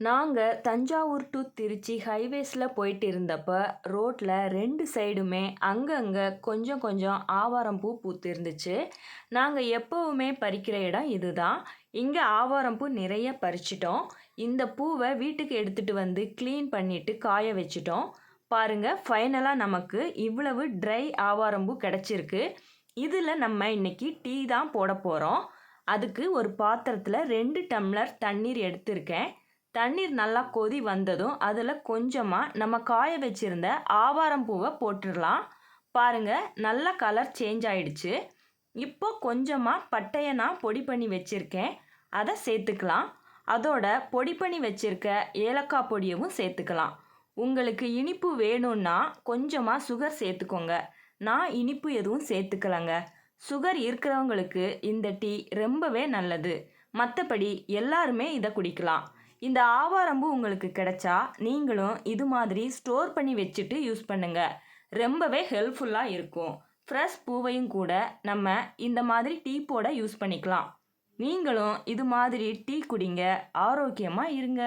நாங்கள் தஞ்சாவூர் டு திருச்சி ஹைவேஸில் போயிட்டு இருந்தப்போ ரோட்டில் ரெண்டு சைடுமே அங்கங்கே கொஞ்சம் கொஞ்சம் ஆவாரம் பூ பூத்து இருந்துச்சு நாங்கள் எப்போவுமே பறிக்கிற இடம் இதுதான். இங்கே ஆவாரம் பூ நிறைய பறிச்சிட்டோம். இந்த பூவை வீட்டுக்கு எடுத்துகிட்டு வந்து க்ளீன் பண்ணிவிட்டு காய வச்சிட்டோம். பாருங்கள் ஃபைனலாக நமக்கு இவ்வளவு ட்ரை ஆவாரம் பூ கிடச்சிருக்கு. இதில் நம்ம இன்னைக்கு டீ தான் போட போகிறோம் அதுக்கு ஒரு பாத்திரத்தில் ரெண்டு டம்ளர் தண்ணீர் எடுத்திருக்கேன். தண்ணீர் நல்லா கொதி வந்ததும் அதில் கொஞ்சமாக நம்ம காய வச்சுருந்த ஆவாரம் பூவை போட்டுடலாம். பாருங்கள் நல்ல கலர் சேஞ்ச் ஆயிடுச்சு. இப்போ கொஞ்சமாக பட்டையை நான் பொடி பண்ணி வச்சுருக்கேன். அதை சேர்த்துக்கலாம். அதோட பொடி பண்ணி வச்சுருக்க ஏலக்காய் பொடியவும் சேர்த்துக்கலாம். உங்களுக்கு இனிப்பு வேணும்னா கொஞ்சமாக சுகர் சேர்த்துக்கோங்க. நான் இனிப்பு எதுவும் சேர்த்துக்கலங்க. சுகர் இருக்கிறவங்களுக்கு இந்த டீ ரொம்பவே நல்லது. மற்றபடி எல்லாருமே இதை குடிக்கலாம். இந்த ஆவாரம்பூ உங்களுக்கு கிடைச்சா நீங்களும் இது மாதிரி ஸ்டோர் பண்ணி வச்சுட்டு யூஸ் பண்ணுங்க. ரொம்பவே ஹெல்ப்ஃபுல்லாக இருக்கும். ஃப்ரெஷ் பூவையும் கூட நம்ம இந்த மாதிரி டீ போட யூஸ் பண்ணிக்கலாம். நீங்களும் இது மாதிரி டீ குடிங்க ஆரோக்கியமாக இருங்க.